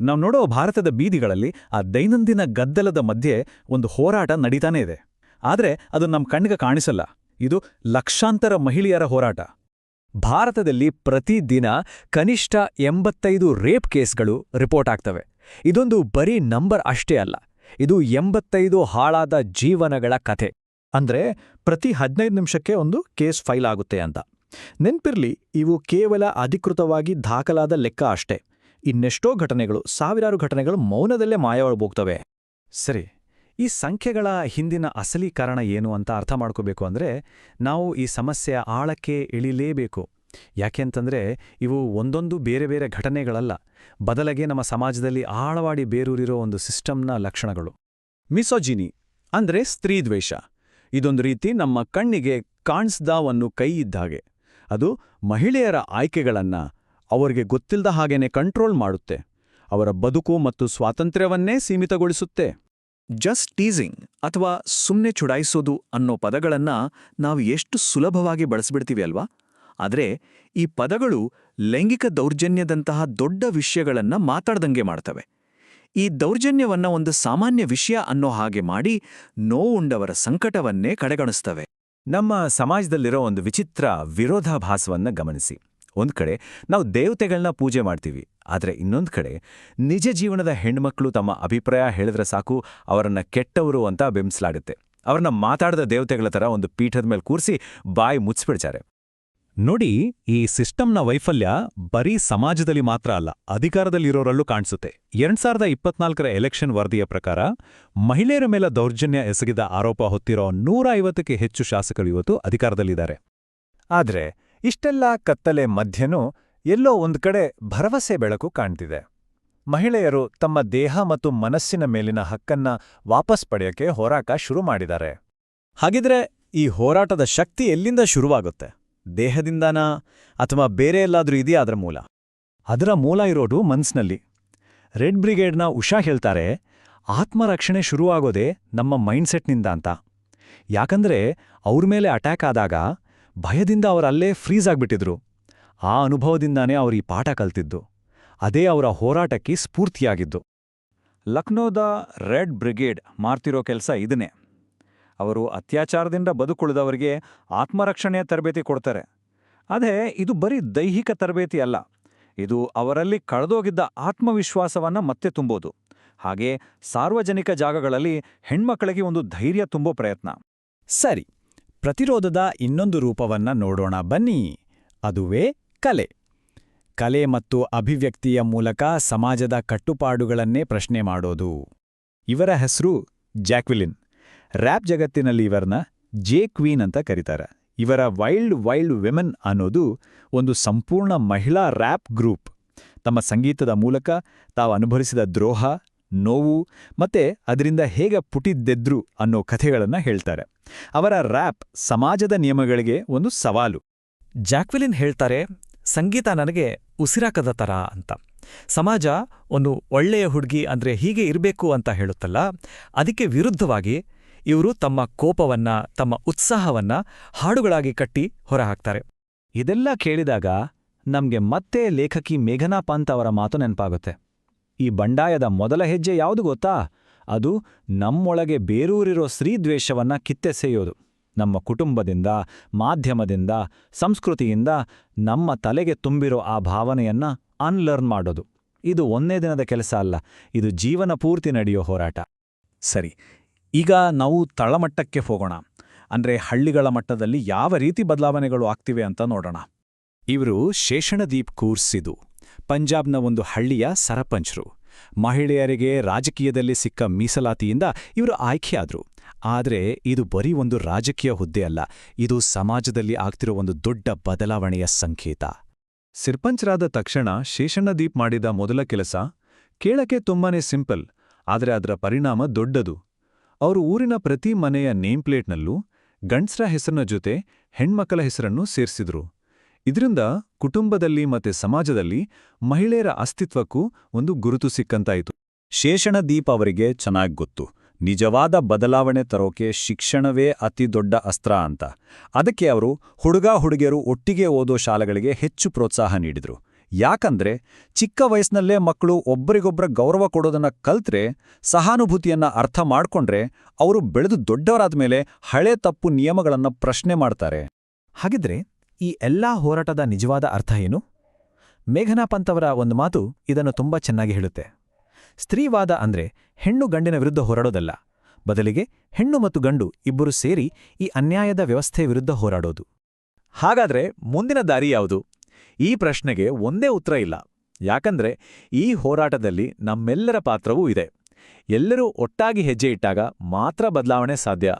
ನಾವು ನೋಡೋ ಭಾರತದ ಬೀದಿಗಳಲ್ಲಿ ಆ ದೈನಂದಿನ ಗದ್ದಲದ ಮಧ್ಯೆ ಒಂದು ಹೋರಾಟ ನಡೀತಾನೇ ಇದೆ. ಆದರೆ ಅದು ನಮ್ಮ ಕಣ್ಣಿಗೆ ಕಾಣಿಸಲ್ಲ. ಇದು ಲಕ್ಷಾಂತರ ಮಹಿಳೆಯರ ಹೋರಾಟ. ಭಾರತದಲ್ಲಿ ಪ್ರತಿದಿನ ಕನಿಷ್ಠ ಎಂಬತ್ತೈದು ರೇಪ್ ಕೇಸ್ಗಳು ರಿಪೋರ್ಟ್ ಆಗ್ತವೆ. ಇದೊಂದು ಬರೀ ನಂಬರ್ ಅಷ್ಟೇ ಅಲ್ಲ. ಇದು ಎಂಬತ್ತೈದು ಹಾಳಾದ ಜೀವನಗಳ ಕಥೆ. ಅಂದ್ರೆ ಪ್ರತಿ ಹದಿನೈದು ನಿಮಿಷಕ್ಕೆ ಒಂದು ಕೇಸ್ ಫೈಲ್ ಆಗುತ್ತೆ ಅಂತ. ನೆನ್ಪಿರ್ಲಿ, ಇವು ಕೇವಲ ಅಧಿಕೃತವಾಗಿ ದಾಖಲಾದ ಲೆಕ್ಕ ಅಷ್ಟೇ. ಇನ್ನೆಷ್ಟೋ ಘಟನೆಗಳು, ಸಾವಿರಾರು ಘಟನೆಗಳು ಮೌನದಲ್ಲೇ ಮಾಯವಾಗ್ಬೋಗ್ತವೆ ಸರಿ, ಈ ಸಂಖ್ಯೆಗಳ ಹಿಂದಿನ ಅಸಲಿ ಕಾರಣ ಏನು ಅಂತ ಅರ್ಥ ಮಾಡ್ಕೋಬೇಕು ಅಂದ್ರೆ, ನಾವು ಈ ಸಮಸ್ಯೆಯ ಆಳಕ್ಕೆ ಇಳಿಲೇಬೇಕು. ಯಾಕೆಂತಂದ್ರೆ ಇವು ಒಂದೊಂದು ಬೇರೆ ಬೇರೆ ಘಟನೆಗಳಲ್ಲ, ಬದಲಗೆ ನಮ್ಮ ಸಮಾಜದಲ್ಲಿ ಆಳವಾಡಿ ಬೇರೂರಿರೋ ಒಂದು ಸಿಸ್ಟಮ್ನ ಲಕ್ಷಣಗಳು. ಮಿಸೋಜಿನಿ, ಅಂದ್ರೆ ಸ್ತ್ರೀದ್ವೇಷ ಇದೊಂದು ರೀತಿ ನಮ್ಮ ಕಣ್ಣಿಗೆ ಕಾಣಿಸ್ದಾವನ್ನು ಕೈ ಇದ್ದಾಗೆ ಅದು ಮಹಿಳೆಯರ ಆಯ್ಕೆಗಳನ್ನ ಅವರಿಗೆ ಗೊತ್ತಿಲ್ಲದ ಹಾಗೇನೆ ಕಂಟ್ರೋಲ್ ಮಾಡುತ್ತೆ. ಅವರ ಬದುಕು ಮತ್ತು ಸ್ವಾತಂತ್ರ್ಯವನ್ನೇ ಸೀಮಿತಗೊಳಿಸುತ್ತೆ. ಜಸ್ಟ್ ಟೀಸಿಂಗ್ ಅಥವಾ ಸುಮ್ನೆ ಚುಡಾಯಿಸೋದು ಅನ್ನೋ ಪದಗಳನ್ನ ನಾವು ಎಷ್ಟು ಸುಲಭವಾಗಿ ಬಳಸಿಬಿಡ್ತೀವಿ ಅಲ್ವಾ? ಆದರೆ ಈ ಪದಗಳು ಲೈಂಗಿಕ ದೌರ್ಜನ್ಯದಂತಹ ದೊಡ್ಡ ವಿಷಯಗಳನ್ನ ಮಾತಾಡ್ದಂಗೆ ಮಾಡ್ತವೆ. ಈ ದೌರ್ಜನ್ಯವನ್ನ ಒಂದು ಸಾಮಾನ್ಯ ವಿಷಯ ಅನ್ನೋ ಹಾಗೆ ಮಾಡಿ ನೋವುಂಡವರ ಸಂಕಟವನ್ನೇ ಕಡೆಗಣಿಸ್ತವೆ. ನಮ್ಮ ಸಮಾಜದಲ್ಲಿರೋ ಒಂದು ವಿಚಿತ್ರ ವಿರೋಧಾಭಾಸವನ್ನ ಗಮನಿಸಿ. ಒಂದ್ ಕಡೆ ನಾವು ದೇವತೆಗಳನ್ನ ಪೂಜೆ ಮಾಡ್ತೀವಿ. ಆದರೆ ಇನ್ನೊಂದು ಕಡೆ ನಿಜ ಜೀವನದ ಹೆಣ್ಮಕ್ಳು ತಮ್ಮ ಅಭಿಪ್ರಾಯ ಹೇಳಿದ್ರೆ ಸಾಕು, ಅವರನ್ನ ಕೆಟ್ಟವರು ಅಂತ ಬಿಂಬಿಸಲಾಗುತ್ತೆ ಅವ್ರನ್ನ ಮಾತಾಡದ ದೇವತೆಗಳ ಥರ ಒಂದು ಪೀಠದ ಮೇಲೆ ಕೂರಿಸಿ ಬಾಯಿ ಮುಚ್ಚಿಬಿಡ್ತಾರೆ ನೋಡಿ, ಈ ಸಿಸ್ಟಮ್ನ ವೈಫಲ್ಯ ಬರೀ ಸಮಾಜದಲ್ಲಿ ಮಾತ್ರ ಅಲ್ಲ, ಅಧಿಕಾರದಲ್ಲಿರೋರಲ್ಲೂ ಕಾಣಿಸುತ್ತೆ. ಎರಡ್ ಸಾವಿರದ ಇಪ್ಪತ್ನಾಲ್ಕರ ಎಲೆಕ್ಷನ್ ವರದಿಯ ಪ್ರಕಾರ, ಮಹಿಳೆಯರ ಮೇಲೆ ದೌರ್ಜನ್ಯ ಎಸಗಿದ ಆರೋಪ ಹೊತ್ತಿರೋ ನೂರ ಐವತ್ತಕ್ಕೆ ಹೆಚ್ಚು ಶಾಸಕರು ಇವತ್ತು ಅಧಿಕಾರದಲ್ಲಿದ್ದಾರೆ. ಆದ್ರೆ ಇಷ್ಟೆಲ್ಲ ಕತ್ತಲೆ ಮಧ್ಯನೂ ಎಲ್ಲೋ ಒಂದು ಕಡೆ ಭರವಸೆ ಬೆಳಕು ಕಾಣ್ತಿದೆ. ಮಹಿಳೆಯರು ತಮ್ಮ ದೇಹ ಮತ್ತು ಮನಸ್ಸಿನ ಮೇಲಿನ ಹಕ್ಕನ್ನ ವಾಪಸ್ ಪಡೆಯಕ್ಕೆ ಹೋರಾಟ ಶುರು ಮಾಡಿದ್ದಾರೆ. ಹಾಗಿದ್ರೆ ಈ ಹೋರಾಟದ ಶಕ್ತಿ ಎಲ್ಲಿಂದ ಶುರುವಾಗುತ್ತೆ? ದೇಹದಿಂದನಾ ಅಥವಾ ಬೇರೆ ಎಲ್ಲಾದ್ರೂ ಇದೆಯಾ ಅದರ ಮೂಲ? ಅದರ ಮೂಲ ಇರೋದು ಮನ್ಸ್ನಲ್ಲಿ. ರೆಡ್ ಬ್ರಿಗೇಡ್ನ ಉಷಾ ಹೇಳ್ತಾರೆ, ಆತ್ಮರಕ್ಷಣೆ ಶುರುವಾಗೋದೇ ನಮ್ಮ ಮೈಂಡ್ಸೆಟ್ನಿಂದ ಅಂತ. ಯಾಕಂದ್ರೆ ಅವ್ರ ಮೇಲೆ ಅಟ್ಯಾಕ್ ಆದಾಗ ಭಯದಿಂದ ಅವರಲ್ಲೇ ಫ್ರೀಸ್ ಆಗ್ಬಿಟ್ಟಿದ್ರು. ಆ ಅನುಭವದಿಂದಾನೇ ಅವರು ಈ ಪಾಠ ಕಲ್ತಿದ್ದು. ಅದೇ ಅವರ ಹೋರಾಟಕ್ಕೆ ಸ್ಫೂರ್ತಿಯಾಗಿದ್ದು. ಲಕ್ನೋದ ರೆಡ್ ಬ್ರಿಗೇಡ್ ಮಾಡ್ತಿರೋ ಕೆಲಸ ಇದನ್ನೇ. ಅವರು ಅತ್ಯಾಚಾರದಿಂದ ಬದುಕುಳಿದವರಿಗೆ ಆತ್ಮರಕ್ಷಣೆಯ ತರಬೇತಿ ಕೊಡ್ತಾರೆ. ಅದೇ ಇದು ಬರೀ ದೈಹಿಕ ತರಬೇತಿ ಅಲ್ಲ, ಇದು ಅವರಲ್ಲಿ ಕಳೆದೋಗಿದ್ದ ಆತ್ಮವಿಶ್ವಾಸವನ್ನ ಮತ್ತೆ ತುಂಬೋದು. ಹಾಗೆ ಸಾರ್ವಜನಿಕ ಜಾಗಗಳಲ್ಲಿ ಹೆಣ್ಮಕ್ಕಳಿಗೆ ಒಂದು ಧೈರ್ಯ ತುಂಬೋ ಪ್ರಯತ್ನ. ಸರಿ ಪ್ರತಿರೋಧದ ಇನ್ನೊಂದು ರೂಪವನ್ನ ನೋಡೋಣ ಬನ್ನಿ. ಅದುವೇ ಕಲೆ. ಕಲೆ ಮತ್ತು ಅಭಿವ್ಯಕ್ತಿಯ ಮೂಲಕ ಸಮಾಜದ ಕಟ್ಟುಪಾಡುಗಳನ್ನೇ ಪ್ರಶ್ನೆ ಮಾಡೋದು. ಇವರ ಹೆಸರು ಜಾಕ್ವಿಲಿನ್. ರ್ಯಾಪ್ ಜಗತ್ತಿನಲ್ಲಿ ಇವರನ್ನ ಜೆ ಕ್ವೀನ್ ಅಂತ ಕರೀತಾರೆ. ಇವರ ವೈಲ್ಡ್ ವೈಲ್ಡ್ ವಿಮೆನ್ ಅನ್ನೋದು ಒಂದು ಸಂಪೂರ್ಣ ಮಹಿಳಾ ರ್ಯಾಪ್ ಗ್ರೂಪ್. ತಮ್ಮ ಸಂಗೀತದ ಮೂಲಕ ತಾವು ಅನುಭವಿಸಿದ ದ್ರೋಹ ನೋವು ಮತ್ತೆ ಅದರಿಂದ ಹೇಗೆ ಪುಟಿದ್ದೆದ್ರು ಅನ್ನೋ ಕಥೆಗಳನ್ನು ಹೇಳ್ತಾರೆ. ಅವರ ರ್ಯಾಪ್ ಸಮಾಜದ ನಿಯಮಗಳಿಗೆ ಒಂದು ಸವಾಲು. ಜಾಕ್ವೆಲಿನ್ ಹೇಳ್ತಾರೆ, ಸಂಗೀತ ನನಗೆ ಉಸಿರಾಕದ ಥರ ಅಂತ. ಸಮಾಜ ಒಂದು ಒಳ್ಳೆಯ ಹುಡುಗಿ ಅಂದ್ರೆ ಹೀಗೆ ಇರಬೇಕು ಅಂತ ಹೇಳುತ್ತಲ್ಲ, ಅದಕ್ಕೆ ವಿರುದ್ಧವಾಗಿ ಇವರು ತಮ್ಮ ಕೋಪವನ್ನ, ತಮ್ಮ ಉತ್ಸಾಹವನ್ನ ಹಾಡುಗಳಾಗಿ ಕಟ್ಟಿ ಹೊರಹಾಕ್ತಾರೆ. ಇದೆಲ್ಲ ಕೇಳಿದಾಗ ನಮ್ಗೆ ಮತ್ತೆ ಲೇಖಕಿ ಮೇಘನಾ ಪಂತ್ ಅವರ ಮಾತು ನೆನಪಾಗುತ್ತೆ. ಈ ಬಂಡಾಯದ ಮೊದಲ ಹೆಜ್ಜೆ ಯಾವುದು ಗೊತ್ತಾ? ಅದು ನಮ್ಮೊಳಗೆ ಬೇರೂರಿರೋ ಸ್ತ್ರೀದ್ವೇಷವನ್ನ ಕಿತ್ತೆಸೆಯೋದು. ನಮ್ಮ ಕುಟುಂಬದಿಂದ, ಮಾಧ್ಯಮದಿಂದ, ಸಂಸ್ಕೃತಿಯಿಂದ ನಮ್ಮ ತಲೆಗೆ ತುಂಬಿರೋ ಆ ಭಾವನೆಯನ್ನ ಅನ್ಲರ್ನ್ ಮಾಡೋದು. ಇದು ಒಂದೇ ದಿನದ ಕೆಲಸ ಅಲ್ಲ, ಇದು ಜೀವನ ಪೂರ್ತಿ ನಡೆಯೋ ಹೋರಾಟ. ಸರಿ, ಈಗ ನಾವು ತಳಮಟ್ಟಕ್ಕೆ ಹೋಗೋಣ. ಅಂದ್ರೆ ಹಳ್ಳಿಗಳ ಮಟ್ಟದಲ್ಲಿ ಯಾವ ರೀತಿ ಬದಲಾವಣೆಗಳು ಆಗ್ತಿವೆ ಅಂತ ನೋಡೋಣ. ಇವರು ಶೇಷಣದೀಪ್ ಕೂರ್ಸ್ ಇದು ಪಂಜಾಬ್ನ ಒಂದು ಹಳ್ಳಿಯ ಸರಪಂಚ್ರು. ಮಹಿಳೆಯರಿಗೆ ರಾಜಕೀಯದಲ್ಲಿ ಸಿಕ್ಕ ಮೀಸಲಾತಿಯಿಂದ ಇವರು ಆಯ್ಕೆಯಾದರು. ಆದರೆ ಇದು ಬರೀ ಒಂದು ರಾಜಕೀಯ ಹುದ್ದೆ ಅಲ್ಲ, ಇದು ಸಮಾಜದಲ್ಲಿ ಆಗ್ತಿರೋ ಒಂದು ದೊಡ್ಡ ಬದಲಾವಣೆಯ ಸಂಕೇತ. ಸಿರ್ಪಂಚರಾದ ತಕ್ಷಣ ಶೇಷಣ್ಣದೀಪ್ ಮಾಡಿದ ಮೊದಲ ಕೆಲಸ, ಕೇಳಕ್ಕೆ ತುಂಬಾನೇ ಸಿಂಪಲ್, ಆದರೆ ಅದರ ಪರಿಣಾಮ ದೊಡ್ಡದು. ಅವರು ಊರಿನ ಪ್ರತಿ ಮನೆಯ ನೇಮ್ ಪ್ಲೇಟ್ನಲ್ಲೂ ಗಂಡ್ಸ್ರ ಹೆಸರಿನ ಜೊತೆ ಹೆಣ್ಮಕ್ಕಳ ಹೆಸರನ್ನು ಸೇರ್ಸಿದ್ರು. ಇದರಿಂದ ಕುಟುಂಬದಲ್ಲಿ ಮತ್ತೆ ಸಮಾಜದಲ್ಲಿ ಮಹಿಳೆಯರ ಅಸ್ತಿತ್ವಕ್ಕೂ ಒಂದು ಗುರುತು ಸಿಕ್ಕಂತಾಯಿತು. ಶೇಷಣದೀಪ್ ಅವರಿಗೆ ಚೆನ್ನಾಗ್ ಗೊತ್ತು. ನಿಜವಾದ ಬದಲಾವಣೆ ತರೋಕೆ ಶಿಕ್ಷಣವೇ ಅತಿ ದೊಡ್ಡ ಅಸ್ತ್ರ ಅಂತ. ಅದಕ್ಕೆ ಅವರು ಹುಡುಗ ಹುಡುಗಿಯರು ಒಟ್ಟಿಗೆ ಓದೋ ಶಾಲೆಗಳಿಗೆ ಹೆಚ್ಚು ಪ್ರೋತ್ಸಾಹ ನೀಡಿದರು. ಯಾಕಂದ್ರೆ ಚಿಕ್ಕ ವಯಸ್ಸಿನಲ್ಲೇ ಮಕ್ಕಳು ಒಬ್ಬರಿಗೊಬ್ಬರ ಗೌರವ ಕೊಡೋದನ್ನ ಕಲ್ತ್ರೆ ಸಹಾನುಭೂತಿಯನ್ನ ಅರ್ಥ ಮಾಡ್ಕೊಂಡ್ರೆ ಅವರು ಬೆಳೆದು ದೊಡ್ಡವರಾದ ಮೇಲೆ ಹಳೆ ತಪ್ಪು ನಿಯಮಗಳನ್ನ ಪ್ರಶ್ನೆ ಮಾಡ್ತಾರೆ. ಹಾಗಿದ್ರೆ ಈ ಎಲ್ಲಾ ಹೋರಾಟದ ನಿಜವಾದ ಅರ್ಥ ಏನು? ಮೇಘನಾ ಪಂತವರ ಒಂದು ಮಾತು ಇದನ್ನು ತುಂಬಾ ಚೆನ್ನಾಗಿ ಹೇಳುತ್ತೆ. ಸ್ತ್ರೀವಾದ ಅಂದ್ರೆ ಹೆಣ್ಣು ಗಂಡಿನ ವಿರುದ್ಧ ಹೋರಾಡೋದಲ್ಲ. ಬದಲಿಗೆ ಹೆಣ್ಣು ಮತ್ತು ಗಂಡು ಇಬ್ಬರು ಸೇರಿ ಈ ಅನ್ಯಾಯದ ವ್ಯವಸ್ಥೆ ವಿರುದ್ಧ ಹೋರಾಡೋದು. ಹಾಗಾದ್ರೆ ಮುಂದಿನ ದಾರಿ ಯಾವುದು? ಈ ಪ್ರಶ್ನೆಗೆ ಒಂದೇ ಉತ್ತರ ಇಲ್ಲ. ಯಾಕಂದ್ರೆ ಈ ಹೋರಾಟದಲ್ಲಿ ನಮ್ಮೆಲ್ಲರ ಪಾತ್ರವೂ ಇದೆ. ಎಲ್ಲರೂ ಒಟ್ಟಾಗಿ ಹೆಜ್ಜೆ ಇಟ್ಟಾಗ ಮಾತ್ರ ಬದಲಾವಣೆ ಸಾಧ್ಯ.